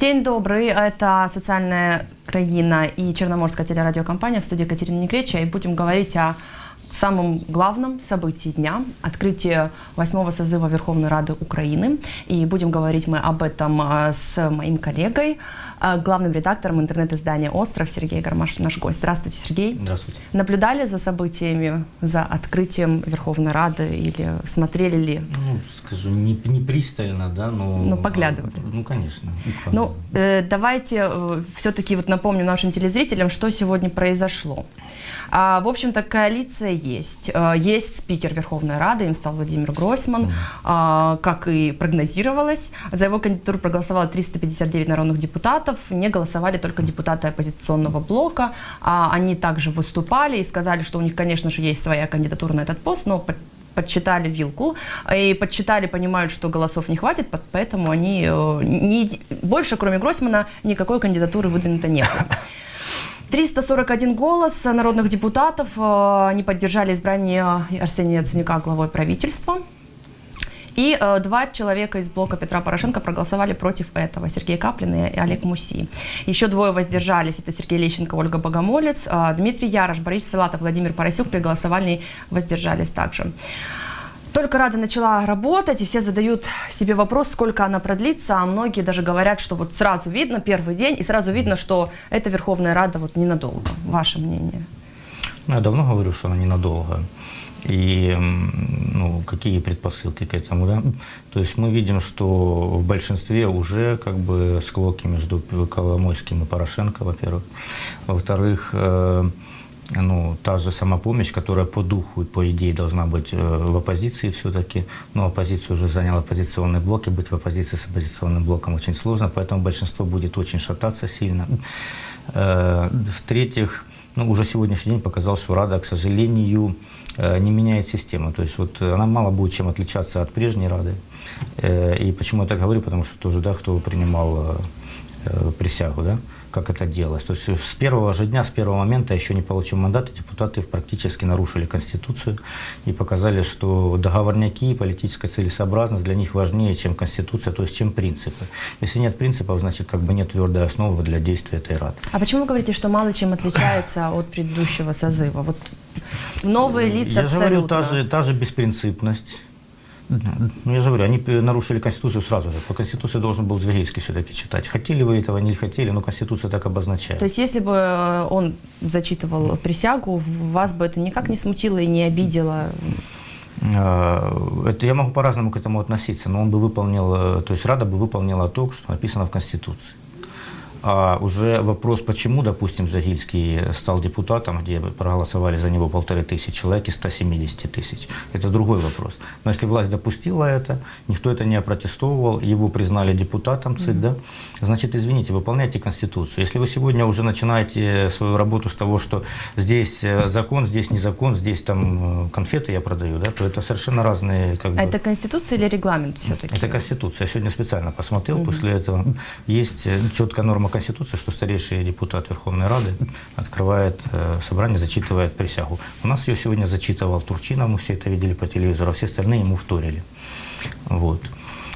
День добрый. Это «Социальная краина» и Черноморская телерадиокомпания в студии Екатерина Негреча. И будем говорить о самом главном событии дня – открытие восьмого созыва Верховной Рады Украины. И будем говорить мы об этом а, с моим коллегой, а, главным редактором интернет-издания «Остров» Сергей Гармаш, наш гость. Здравствуйте, Сергей. Здравствуйте. Наблюдали за событиями, за открытием Верховной Рады или смотрели ли? Ну, скажу, не, не пристально, да, но... Ну, поглядывали. Ну, конечно. Ну, э, давайте э, все-таки вот напомним нашим телезрителям, что сегодня произошло. А, в общем-то, коалиция есть. А, есть спикер Верховной Рады, им стал Владимир Гройсман, а, как и прогнозировалось. За его кандидатуру проголосовало 359 народных депутатов. Не голосовали только депутаты оппозиционного блока. А, они также выступали и сказали, что у них, конечно же, есть своя кандидатура на этот пост, но подсчитали вилку и подсчитали, понимают, что голосов не хватит, поэтому они э, не, больше, кроме Гройсмана, никакой кандидатуры выдвинуто не было. 341 голос народных депутатов э, не поддержали избрание Арсения Яценюка главой правительства. И э, два человека из блока Петра Порошенко проголосовали против этого. Сергей Каплин и Олег Муси. Еще двое воздержались. Это Сергей Лещенко, Ольга Богомолец. Э, Дмитрий Ярош, Борис Филатов, Владимир Поросюк при голосовании воздержались также. Только Рада начала работать, и все задают себе вопрос, сколько она продлится, а многие даже говорят, что вот сразу видно первый день, и сразу видно, что эта Верховная Рада вот ненадолго. Ваше мнение? Ну, я давно говорю, что она ненадолго. И ну, какие предпосылки к этому, да? То есть мы видим, что в большинстве уже как бы склоки между Коломойским и Порошенко, во-первых. Во-вторых, э, ну, та же самопомощь, которая по духу и по идее должна быть э, в оппозиции все-таки, но оппозицию уже занял оппозиционный блок, и быть в оппозиции с оппозиционным блоком очень сложно, поэтому большинство будет очень шататься сильно. Э, в-третьих, ну, уже сегодняшний день показал, что Рада, к сожалению, э, не меняет систему. То есть вот она мало будет чем отличаться от прежней Рады. И почему я так говорю? Потому что тоже, да, кто принимал присягу, да, как это делалось. То есть с первого же дня, с первого момента, еще не получив мандаты, депутаты практически нарушили Конституцию и показали, что договорняки и политическая целесообразность для них важнее, чем Конституция, то есть чем принципы. Если нет принципов, значит как бы нет твердой основы для действия этой Рады. А почему вы говорите, что мало чем отличается от предыдущего созыва? Вот новые лица Я же говорю, та же, та же беспринципность ну, я же говорю, они нарушили Конституцию сразу же. По Конституции должен был Звягельский все-таки читать. Хотели вы этого, не хотели, но Конституция так обозначает. То есть, если бы э, он зачитывал присягу, вас бы это никак не смутило и не обидело? Э, это я могу по-разному к этому относиться, но он бы выполнил, э, то есть Рада бы выполнила то, что написано в Конституции. А уже вопрос, почему, допустим, Загильский стал депутатом, где проголосовали за него полторы тысячи человек из 170 тысяч, это другой вопрос. Но если власть допустила это, никто это не опротестовывал, его признали депутатом ЦИК, mm-hmm. да, значит, извините, выполняйте Конституцию. Если вы сегодня уже начинаете свою работу с того, что здесь э, закон, здесь не закон, здесь там э, конфеты я продаю, да, то это совершенно разные... Как бы... Это Конституция или регламент все-таки? Это Конституция. Я сегодня специально посмотрел mm-hmm. после этого. Есть э, четкая норма Конституции, что старейший депутат Верховной Рады открывает э, собрание, зачитывает присягу. У нас ее сегодня зачитывал Турчинов, мы все это видели по телевизору, а все остальные ему вторили. Вот.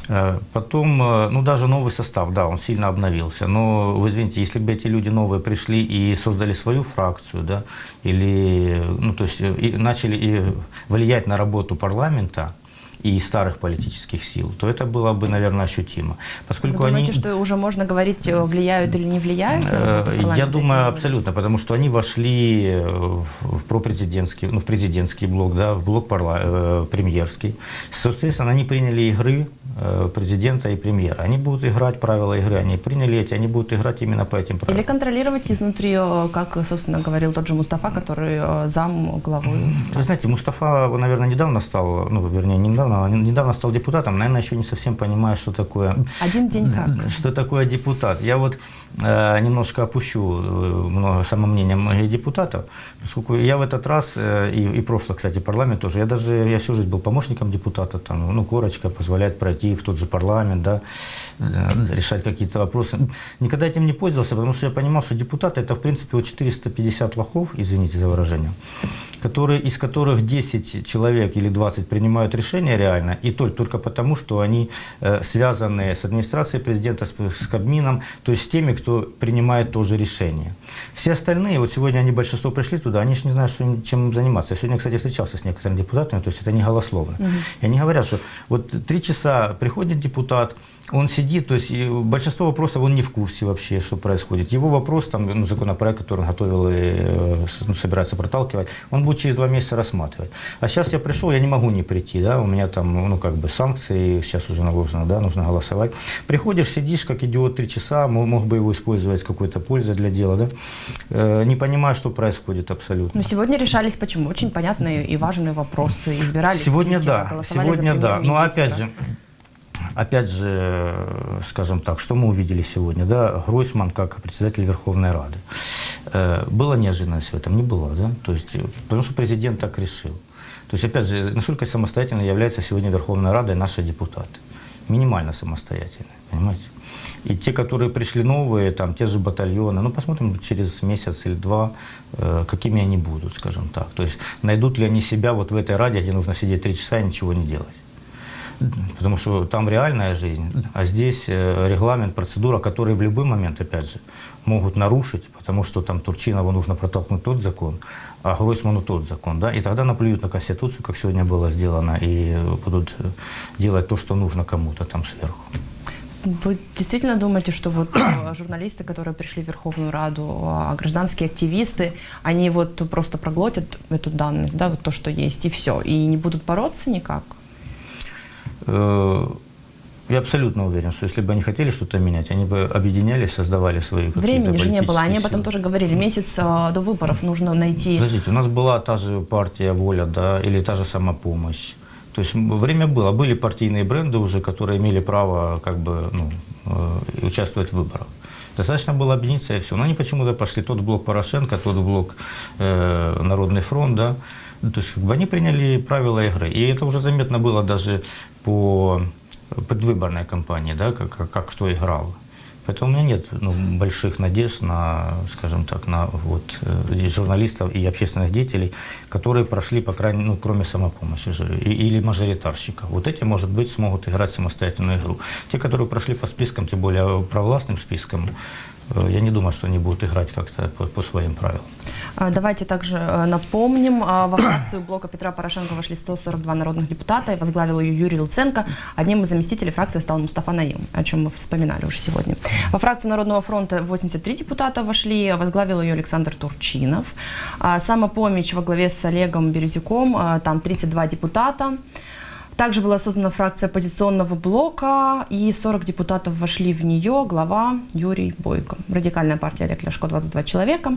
Э, потом, э, ну даже новый состав, да, он сильно обновился. Но вы извините, если бы эти люди новые пришли и создали свою фракцию, да, или, ну то есть, и начали и влиять на работу парламента, и старых политических сил, то это было бы, наверное, ощутимо. Поскольку Вы думаете, они... что уже можно говорить, э, влияют или не влияют? Э, я думаю, абсолютно, потому что они вошли в пропрезидентский, ну, в президентский блок, да, в блок парла... Э, премьерский. Соответственно, они приняли игры президента и премьера. Они будут играть правила игры, они приняли эти, они будут играть именно по этим правилам. Или контролировать изнутри, как, собственно, говорил тот же Мустафа, который зам главы. Вы знаете, Мустафа, наверное, недавно стал, ну, вернее, не недавно, недавно стал депутатом, наверное, еще не совсем понимаю, что такое... Один день как? Что такое депутат. Я вот э, немножко опущу э, много самомнения многих депутатов, поскольку я в этот раз, э, и, и прошлый, кстати, парламент тоже, я даже, я всю жизнь был помощником депутата, там, ну, корочка позволяет пройти войти в тот же парламент, да, э, решать какие-то вопросы. Никогда этим не пользовался, потому что я понимал, что депутаты это в принципе вот 450 лохов, извините за выражение, которые, из которых 10 человек или 20 принимают решения реально, и только, только потому, что они э, связаны с администрацией президента, с, с Кабмином, то есть с теми, кто принимает тоже решение. Все остальные, вот сегодня они большинство пришли туда, они же не знают, что, чем им заниматься. Я сегодня, кстати, встречался с некоторыми депутатами, то есть это не голословно. И они говорят, что вот три часа приходит депутат, он сидит, то есть большинство вопросов он не в курсе вообще, что происходит. Его вопрос, там, ну, законопроект, который он готовил и э, ну, собирается проталкивать, он будет через два месяца рассматривать. А сейчас я пришел, я не могу не прийти, да, у меня там, ну, как бы санкции сейчас уже наложены, да, нужно голосовать. Приходишь, сидишь, как идиот, три часа, мог, мог бы его использовать с какой-то пользой для дела, да, Э, не понимаю, что происходит абсолютно. Но сегодня решались почему? Очень понятные и важные вопросы. Избирались Сегодня спикеры, да, сегодня да. Но премьер-министра. опять же, опять же, скажем так, что мы увидели сегодня, да, Гройсман как председатель Верховной Рады. Э, Была неожиданность в этом? Не было, да? То есть, потому что президент так решил. То есть, опять же, насколько самостоятельно является сегодня Верховная Рада и наши депутаты? Минимально самостоятельно, понимаете? И те, которые пришли новые, там, те же батальоны, ну, посмотрим через месяц или два, э, какими они будут, скажем так. То есть, найдут ли они себя вот в этой Раде, где нужно сидеть три часа и ничего не делать. Потому что там реальная жизнь, а здесь э, регламент, процедура, которые в любой момент, опять же, могут нарушить, потому что там Турчинову нужно протолкнуть тот закон, а Гройсману тот закон, да, и тогда наплюют на Конституцию, как сегодня было сделано, и будут э, делать то, что нужно кому-то там сверху. Вы действительно думаете, что вот э, журналисты, которые пришли в Верховную Раду, а гражданские активисты, они вот просто проглотят эту данность, да, вот то, что есть, и все, и не будут бороться никак? Э, Я абсолютно уверен, что если бы они хотели что-то менять, они бы объединялись, создавали свои какие-то Времени же не было, они об этом тоже говорили. Месяц э, до выборов нужно найти Подождите, у нас была та же партия «Воля», да, или та же «Самопомощь». То есть время было. Были партийные бренды уже, которые имели право как бы, ну, э, участвовать в выборах. Достаточно было объединиться и все. Но они почему-то пошли тот блок Порошенко, тот блок э, Народный фронт, да. Ну, То есть как бы они приняли правила игры. И это уже заметно было даже по предвыборной кампании, да, как, как кто играл. Поэтому у меня нет ну, больших надежд на, скажем так, на вот, э, журналистов и общественных деятелей, которые прошли, по крайней мере, ну, кроме самопомощи или мажоритарщиков. Вот эти, может быть, смогут играть самостоятельную игру. Те, которые прошли по спискам, тем более провластным спискам, э, я не думаю, что они будут играть как-то по, по своим правилам. А, Давайте также э, напомним, а, во фракцию блока Петра Порошенко вошли 142 народных депутата, и возглавил ее Юрий Луценко. Одним из заместителей фракции стал Мустафа Наим, о чем мы вспоминали уже сегодня. Во фракцию Народного фронта 83 депутата вошли, возглавил ее Александр Турчинов. А, Самопомощь во главе с Олегом Березюком, а, там 32 депутата. Также была создана фракция оппозиционного блока, и 40 депутатов вошли в нее, глава Юрий Бойко. Радикальная партия Олег Ляшко, 22 человека.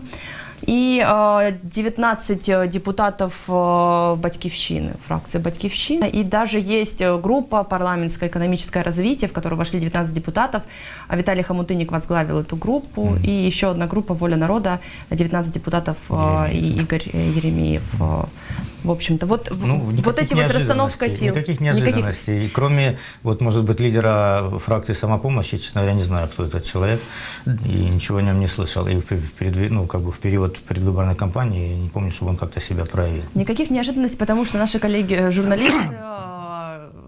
И э, 19 депутатов э, Батькивщины, фракции Батькивщина. И даже есть э, группа парламентское экономическое развитие, в которую вошли 19 депутатов. А Виталий Хамутыник возглавил эту группу. И еще одна группа «Воля народа», 19 депутатов э, и Игорь э, Еремеев. В общем-то, вот, Ну, вот никаких эти вот расстановка сил. Никаких неожиданностей. Кроме, вот, может быть, лидера фракции самопомощи, честно говоря, не знаю, кто этот человек, и ничего о нем не слышал. И в, пер- в предве- ну, как бы в период предвыборной кампании не помню, чтобы он как-то себя проявил. Никаких неожиданностей, потому что наши коллеги-журналисты, э,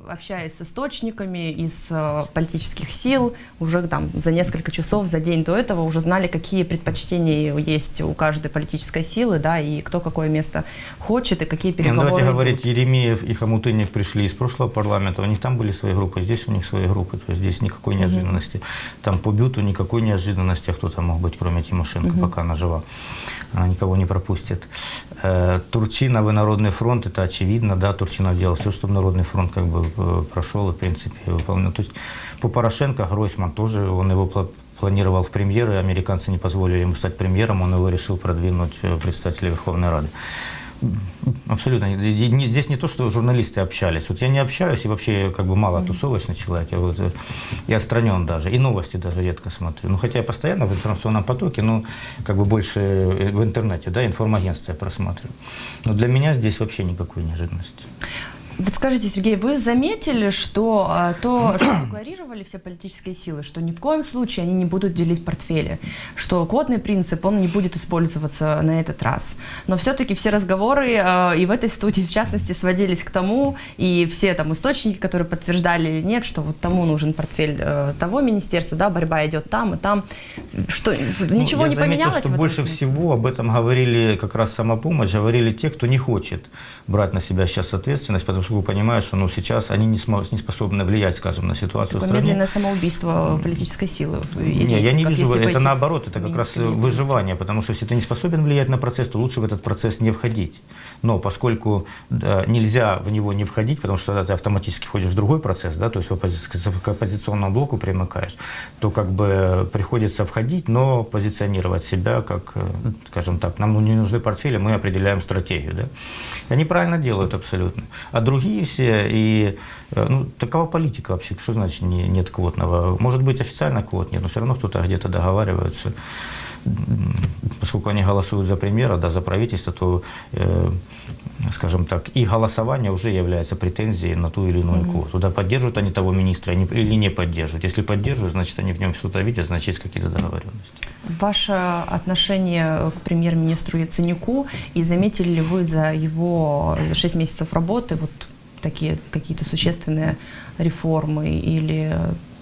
общаясь с источниками из э, политических сил, уже там за несколько часов, за день до этого уже знали, какие предпочтения есть у каждой политической силы, да, и кто какое место хочет, и какие Ну, переговоры давайте идут. говорить, Еремеев и Хамутынник пришли из прошлого парламента, у них там были свои группы, здесь у них свои группы, то есть здесь никакой неожиданности. Там по Бюту никакой неожиданности, а кто там мог быть, кроме Тимошенко, пока она жива. Она никого не пропустит. Э, Турчинов и Народный фронт, это очевидно, да, Турчинов делал все, чтобы Народный фронт как бы прошел и, в принципе, выполнил. То есть по Порошенко Гройсман тоже, он его пла- планировал в премьеры, американцы не позволили ему стать премьером, он его решил продвинуть э, председателя Верховной Рады. Абсолютно. Здесь не то, что журналисты общались. Вот я не общаюсь и вообще как бы мало тусовочный человек. Я, вот, э, я отстранен даже. И новости даже редко смотрю. Ну, хотя я постоянно в информационном потоке, но как бы больше э, в интернете, да, информагентство я просматриваю. Но для меня здесь вообще никакой неожиданности. Вот скажите, Сергей, вы заметили, что а, то, что декларировали все политические силы, что ни в коем случае они не будут делить портфели, что квотный принцип, он не будет использоваться на этот раз. Но все-таки все разговоры а, и в этой студии, в частности, сводились к тому, и все там источники, которые подтверждали или нет, что вот тому нужен портфель э, того министерства, да, борьба идет там и там. Что, ничего ну, я не заметил, поменялось? что больше смысле? всего об этом говорили как раз самопомощь, говорили те, кто не хочет брать на себя сейчас ответственность, потому что понимают, что ну, сейчас они не, смо- не способны влиять, скажем, на ситуацию в Такое стране. медленное самоубийство политической силы. Не, я не Как вижу, это наоборот, это как раз выживание, потому что если ты не способен влиять на процесс, то лучше в этот процесс не входить. Но поскольку э, нельзя в него не входить, потому что тогда ты автоматически входишь в другой процесс, да, то есть в к оппозиционному блоку примыкаешь, то как бы приходится входить, но позиционировать себя как, э, скажем так, нам не нужны портфели, мы определяем стратегию. Да. Они правильно делают абсолютно. А другие все, и э, ну, такова политика вообще, что значит не- нет квотного? Может быть официально квот нет, но все равно кто-то где-то договаривается поскольку они голосуют за премьера, да, за правительство, то, э, скажем так, и голосование уже является претензией на ту или иную квоту. Да, поддерживают они того министра или не поддерживают. Если поддерживают, значит, они в нем что-то видят, значит, есть какие-то договоренности. Ваше отношение к премьер-министру Яценюку и заметили ли вы за его 6 месяцев работы вот такие какие-то существенные реформы или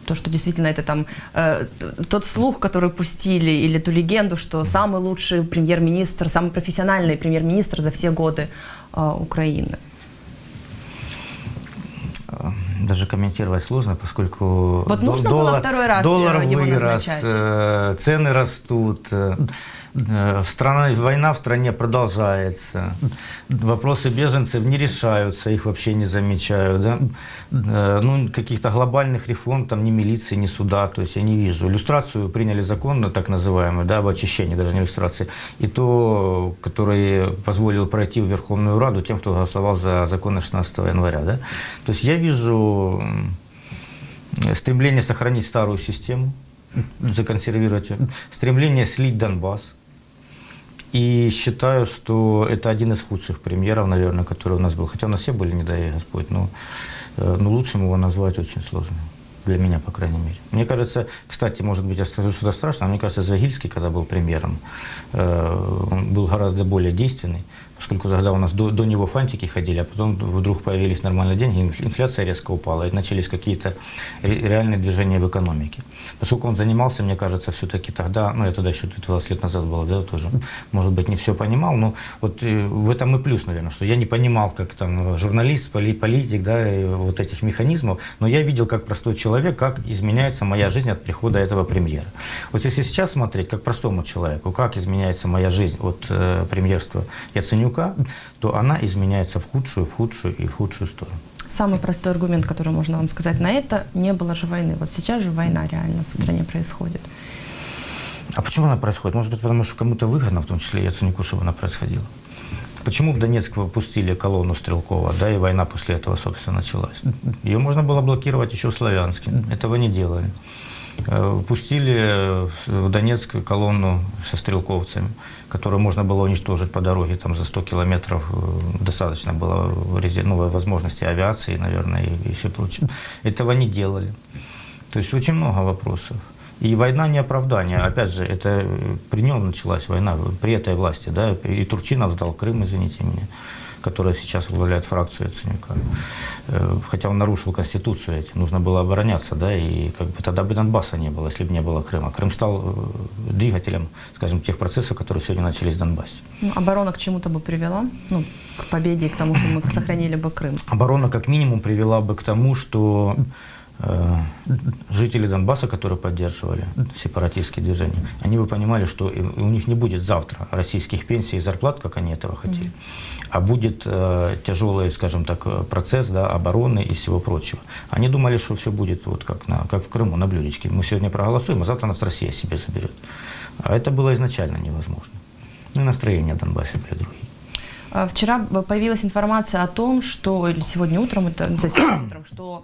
то, что действительно это там э, тот слух, который пустили, или ту легенду, что самый лучший премьер-министр, самый профессиональный премьер-министр за все годы э, Украины. Даже комментировать сложно, поскольку Вот нужно было второй раз, доллар э, его вырос, назначать? э, цены растут, э, э, страна, война в стране продолжается, вопросы беженцев не решаются, их вообще не замечают, да? Э, ну, каких-то глобальных реформ, там ни милиции, ни суда, то есть я не вижу. Иллюстрацию приняли закон, ну, так называемый, да, об очищении, даже не иллюстрации, и то, который позволил пройти в Верховную Раду тем, кто голосовал за законы 16 января, да. То есть я вижу стремление сохранить старую систему, законсервировать стремление слить Донбасс. И считаю, что это один из худших премьеров, наверное, который у нас был. Хотя у нас все были, не дай Господь, но, э, но лучшим его назвать очень сложно. Для меня, по крайней мере. Мне кажется, кстати, может быть, я скажу что-то страшное, но мне кажется, Загильский, когда был премьером, э, был гораздо более действенный, поскольку тогда у нас до, до него фантики ходили, а потом вдруг появились нормальные деньги, инф- инфляция резко упала, и начались какие-то ре- реальные движения в экономике. Поскольку он занимался, мне кажется, все-таки тогда, ну, я тогда еще 20 лет назад было, да, тоже, может быть, не все понимал, но вот э, в этом и плюс, наверное, что я не понимал, как там журналист, поли- политик, да, вот этих механизмов, но я видел, как простой человек, как изменяется моя жизнь от прихода этого премьера. Вот если сейчас смотреть, как простому человеку, как изменяется моя жизнь от э, премьерства Яценюка, то она изменяется в худшую, в худшую и в худшую сторону. Самый простой аргумент, который можно вам сказать на это, не было же войны. Вот сейчас же война реально в стране происходит. А почему она происходит? Может быть, потому что кому-то выгодно, в том числе Яценюку, чтобы она происходила. Почему в Донецк выпустили колонну Стрелкова, да, и война после этого, собственно, началась? Ее можно было блокировать еще в Славянске. Этого не делали. Э, Пустили в Донецк колонну со стрелковцами, которую можно было уничтожить по дороге там, за 100 километров. Э, Достаточно было резер- ну, возможности авиации, наверное, и, и все прочее. Этого не делали. То есть очень много вопросов. И война не оправдание. Опять же, это э, при нем началась война, при этой власти. Да? И Турчинов сдал Крым, извините меня, которая сейчас возглавляет фракцию Яценюка. Э, Хотя он нарушил Конституцию этим, нужно было обороняться, да, и как бы тогда бы Донбасса не было, если бы не было Крыма. Крым стал э, двигателем, скажем, тех процессов, которые сегодня начались в Донбассе. Ну, оборона к чему-то бы привела? Ну, к победе и к тому, что мы сохранили бы Крым. Оборона как минимум привела бы к тому, что жители Донбасса, которые поддерживали сепаратистские движения, они бы понимали, что у них не будет завтра российских пенсий и зарплат, как они этого хотели, а будет э, тяжелый, скажем так, э, процесс да, обороны и всего прочего. Они думали, что все будет вот как, на, как в Крыму, на блюдечке. Мы сегодня проголосуем, а завтра нас Россия себе заберет. А это было изначально невозможно. Ну и настроения в Донбассе были другие. А, Вчера б- появилась информация о том, что, или сегодня утром, это, знаю, сегодня утром, что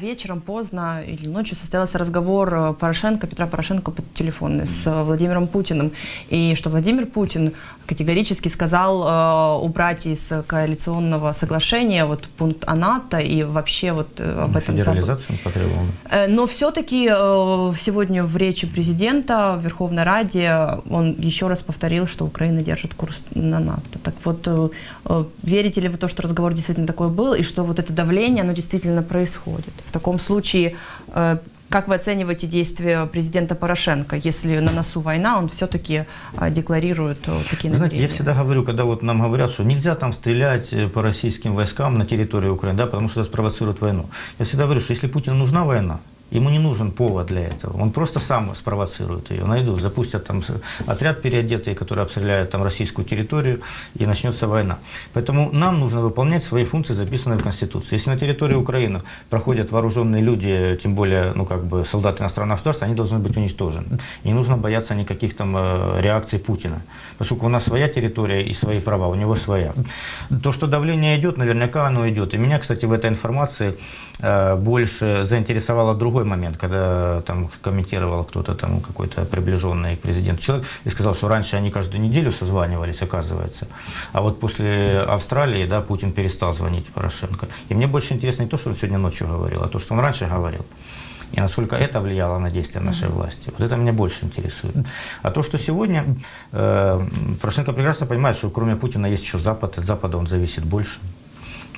вечером поздно или ночью состоялся разговор э, Порошенко, Петра Порошенко по телефону с э, Владимиром Путиным. И что Владимир Путин категорически сказал э, убрать из коалиционного соглашения вот пункт о НАТО и вообще вот э, об этом. Федерализацию потребовал. Э, Но все-таки э, сегодня в речи президента в Верховной Раде он еще раз повторил, что Украина держит курс на НАТО. Так вот, э, э, верите ли вы в то, что разговор действительно такой был, и что вот это давление, оно действительно происходит? В таком случае, э, как вы оцениваете действия президента Порошенко, если на носу война, он все-таки э, декларирует э, такие знаете, я всегда говорю, когда вот нам говорят, что нельзя там стрелять по российским войскам на территории Украины, да, потому что это спровоцирует войну. Я всегда говорю, что если Путину нужна война, ему не нужен повод для этого. Он просто сам спровоцирует ее. Найдут, запустят там отряд переодетый, который обстреляет там российскую территорию, и начнется война. Поэтому нам нужно выполнять свои функции, записанные в Конституции. Если на территории Украины проходят вооруженные люди, тем более, ну, как бы, солдаты иностранного государства, они должны быть уничтожены. Не нужно бояться никаких там э, реакций Путина. Поскольку у нас своя территория и свои права, у него своя. То, что давление идет, наверняка оно идет. И меня, кстати, в этой информации э, больше заинтересовало другой момент, когда там комментировал кто-то там какой-то приближенный к президенту человек и сказал, что раньше они каждую неделю созванивались, оказывается, а вот после Австралии, да, Путин перестал звонить Порошенко. И мне больше интересно не то, что он сегодня ночью говорил, а то, что он раньше говорил. И насколько это влияло на действия нашей власти. Вот это меня больше интересует. А то, что сегодня э, Порошенко прекрасно понимает, что кроме Путина есть еще Запад, от Запада он зависит больше.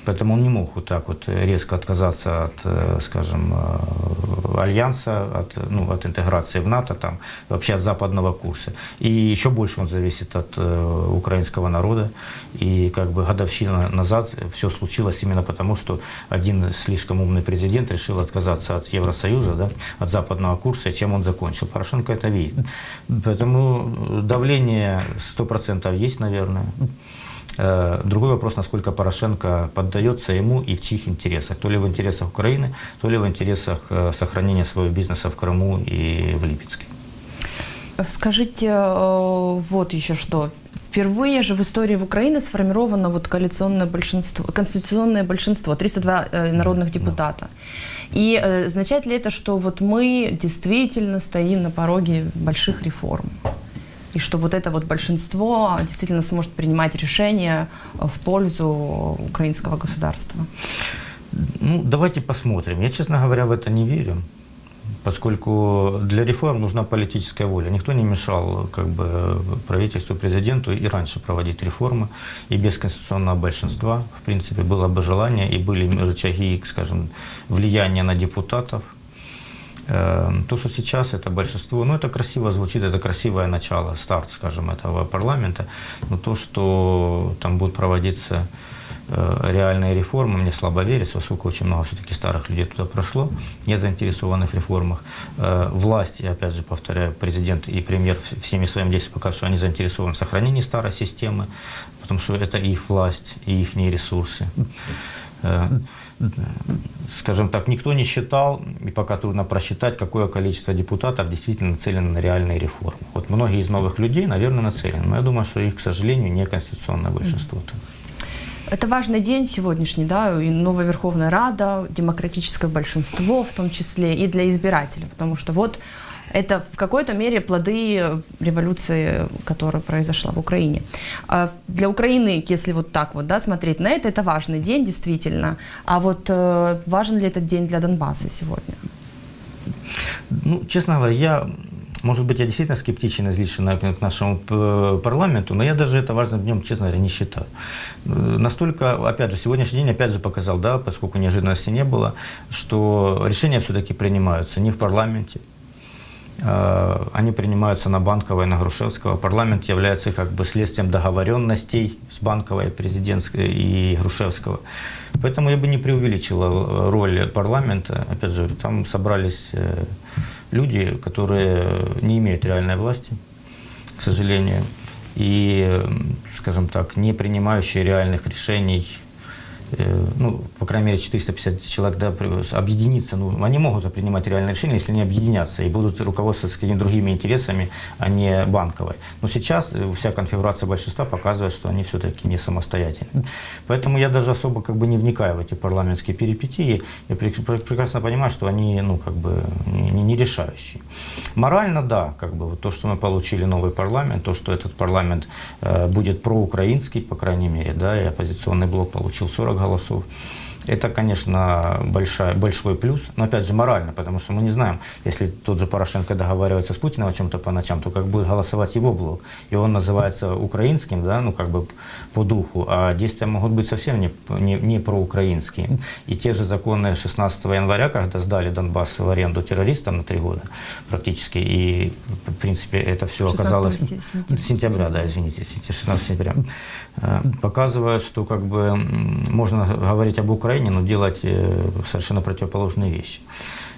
Поэтому он не мог вот так вот резко отказаться от, э, скажем, э, альянса, от, ну, от интеграции в НАТО, там, вообще от западного курса. И еще больше он зависит от э, украинского народа. И как бы годовщина назад все случилось именно потому, что один слишком умный президент решил отказаться от Евросоюза, да, от западного курса, и чем он закончил. Порошенко это видит. Поэтому давление 100% есть, наверное. Э, Другой вопрос, насколько Порошенко поддается ему и в чьих интересах. То ли в интересах Украины, то ли в интересах э, сохранения своего бизнеса в Крыму и в Липецке. Скажите, э, вот еще что. Впервые же в истории в Украины сформировано вот коалиционное большинство, конституционное большинство, 302 э, народных депутата. И означает ли это, что вот мы действительно стоим на пороге больших реформ? И что вот это вот большинство действительно сможет принимать решения в пользу украинского государства? Ну, давайте посмотрим. Я, честно говоря, в это не верю, поскольку для реформ нужна политическая воля. Никто не мешал как бы, правительству, президенту и раньше проводить реформы. И без конституционного большинства, в принципе, было бы желание и были рычаги, скажем, влияния на депутатов. Э, То, что сейчас это большинство, ну это красиво звучит, это красивое начало, старт, скажем, этого парламента, но то, что там будут проводиться э, реальные реформы, мне слабо верится, поскольку очень много все-таки старых людей туда прошло, не заинтересованных в реформах. Э, Власть, я опять же повторяю, президент и премьер всеми своими действиями показывают, что они заинтересованы в сохранении старой системы, потому что это их власть и их ресурсы. Э, скажем так, никто не считал, и пока трудно просчитать, какое количество депутатов действительно нацелено на реальные реформы. Вот многие из новых людей, наверное, нацелены, но я думаю, что их, к сожалению, не конституционное большинство. Это важный день сегодняшний, да, и новая Верховная Рада, демократическое большинство в том числе, и для избирателей, потому что вот это в какой-то мере плоды революции, которая произошла в Украине. А Для Украины, если вот так вот, да, смотреть на это, это важный день, действительно. А вот э, важен ли этот день для Донбасса сегодня? Ну, честно говоря, я, может быть, я действительно скептичен излишне к нашему п- парламенту, но я даже это важным днем, честно говоря, не считаю. Э, Настолько, опять же, сегодняшний день опять же показал, да, поскольку неожиданности не было, что решения все-таки принимаются не в парламенте, Э, они принимаются на Банковой, на Грушевского. Парламент является как бы следствием договоренностей с Банковой, президентской и Грушевского. Поэтому я бы не преувеличила э, роль парламента. Опять же, там собрались э, люди, которые не имеют реальной власти, к сожалению, и, э, скажем так, не принимающие реальных решений э, ну, по крайней мере, 450 человек да, объединиться, ну, они могут принимать реальные решения, если они объединятся и будут руководствоваться какими-то другими интересами, а не банковой. Но сейчас э, вся конфигурация большинства показывает, что они все-таки не самостоятельны. Поэтому я даже особо как бы не вникаю в эти парламентские перипетии. Я прек- пр- прекрасно понимаю, что они, ну, как бы не- не решающие. Морально, да, как бы вот то, что мы получили новый парламент, то, что этот парламент э, будет проукраинский, по крайней мере, да, и оппозиционный блок получил 40 голосов. Это, конечно, большая, большой плюс, но опять же морально, потому что мы не знаем, если тот же Порошенко договаривается с Путиным о чем-то по ночам, то как будет голосовать его блок. И он называется украинским, да, ну как бы по духу, а действия могут быть совсем не, не, не проукраинские. И те же законы 16 января, когда сдали Донбасс в аренду террористам на три года практически, и в принципе это все 16 оказалось... се- сентября. Сентября, да, извините, сентя- 16 сентября. Э, Показывает, что как бы можно говорить об Украине, но делать э, совершенно противоположные вещи.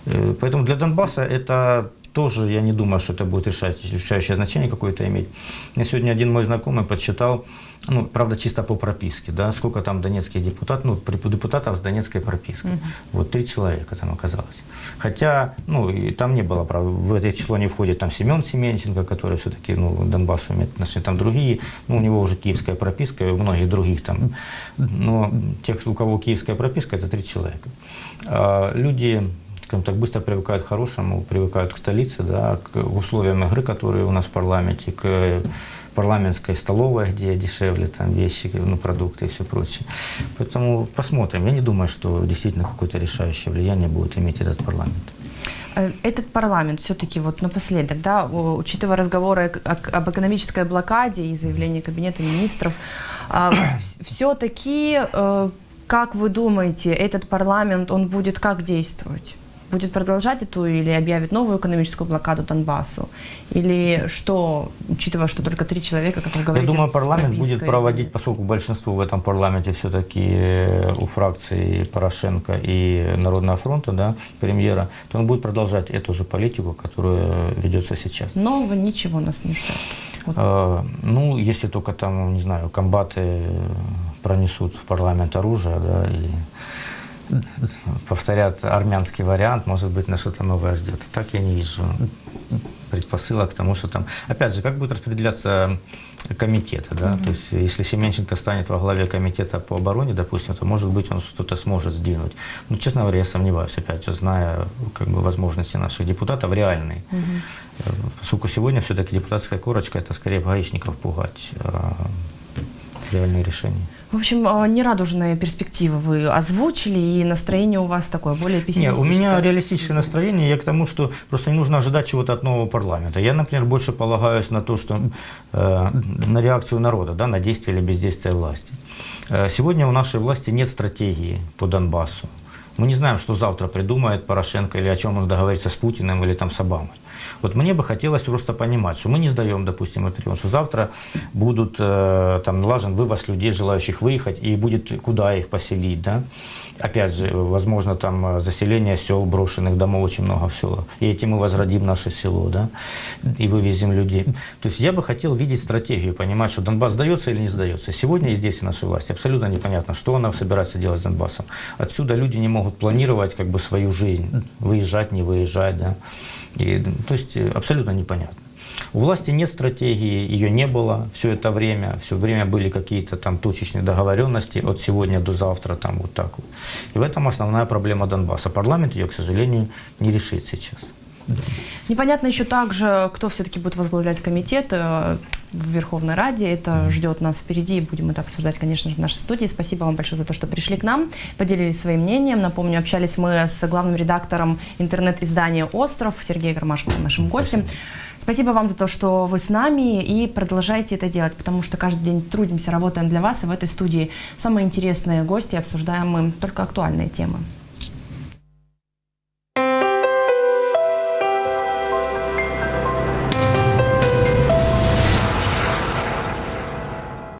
Э, Поэтому для Донбасса это тоже, я не думаю, что это будет решать, решающее значение какое-то иметь. Мне сегодня один мой знакомый подсчитал, ну, правда, чисто по прописке, да, сколько там донецких депутатов, ну, депутатов с донецкой пропиской. Вот три человека там оказалось. Хотя, ну, и там не было, правда, в это число не входит там Семен Семенченко, который все-таки, ну, Донбассу имеет отношение, там другие, ну, у него уже киевская прописка, и у многих других там, но тех, у кого киевская прописка, это три человека. А люди, скажем так, быстро привыкают к хорошему, привыкают к столице, да, к условиям игры, которые у нас в парламенте, к парламентской столовой, где дешевле там вещи, ну, продукты и все прочее. Поэтому посмотрим. Я не думаю, что действительно какое-то решающее влияние будет иметь этот парламент. Э, Этот парламент все-таки вот напоследок, да, учитывая разговоры об экономической блокаде и заявление Кабинета министров, все-таки, как вы думаете, этот парламент, он будет как действовать? Будет продолжать эту или объявит новую экономическую блокаду Донбассу? Или что, учитывая, что только три человека, как вы говорите, Я думаю, парламент будет проводить, поскольку большинство в этом парламенте все-таки у фракции Порошенко и Народного фронта, да, премьера, то он будет продолжать эту же политику, которая ведется сейчас. Нового ничего нас не ждет. Вот. Э, Ну, если только там, не знаю, комбаты пронесут в парламент оружие, да, и повторят армянский вариант, может быть, на что-то новое ждет. А так я не вижу предпосылок к тому, что там... Опять же, как будет распределяться комитеты, да? То есть, если Семенченко станет во главе комитета по обороне, допустим, то, может быть, он что-то сможет сдвинуть. Но, честно говоря, я сомневаюсь, опять же, зная как бы, возможности наших депутатов реальные. Э, Поскольку сегодня все-таки депутатская корочка – это скорее гаишников пугать, а реальные решения. В общем, э, нерадужные перспективы вы озвучили, и настроение у вас такое, более пессимистическое. у меня реалистичное настроение. Я к тому, что просто не нужно ожидать чего-то от нового парламента. Я, например, больше полагаюсь на то, что э, на реакцию народа, да, на действие или бездействие власти. Э, сегодня у нашей власти нет стратегии по Донбассу. Мы не знаем, что завтра придумает Порошенко или о чем он договорится с Путиным или там с Обамой. Вот мне бы хотелось просто понимать, что мы не сдаем, допустим, этот регион, что завтра будут э, там налажен вывоз людей, желающих выехать, и будет куда их поселить, да. Опять же, возможно, там э, заселение сел, брошенных домов очень много в селах. И этим мы возродим наше село, да, и вывезем людей. То есть я бы хотел видеть стратегию, понимать, что Донбасс сдается или не сдается. Сегодня и здесь нашей власти абсолютно непонятно, что она собирается делать с Донбассом. Отсюда люди не могут планировать как бы свою жизнь, выезжать, не выезжать, да. И, то есть э, абсолютно непонятно. У власти нет стратегии, ее не было все это время. Все время были какие-то там точечные договоренности от сегодня до завтра, там вот так вот. И в этом основная проблема Донбасса. Парламент ее, к сожалению, не решит сейчас. Непонятно еще также, кто все-таки будет возглавлять комитет э, в Верховной Раде. Это ждет нас впереди. Будем это обсуждать, конечно же, в нашей студии. Спасибо вам большое за то, что пришли к нам, поделились своим мнением. Напомню, общались мы с главным редактором интернет-издания «Остров» Сергеем Громашко, нашим гостем. Спасибо вам за то, что вы с нами и продолжайте это делать, потому что каждый день трудимся, работаем для вас, и в этой студии самые интересные гости, обсуждаем мы только актуальные темы.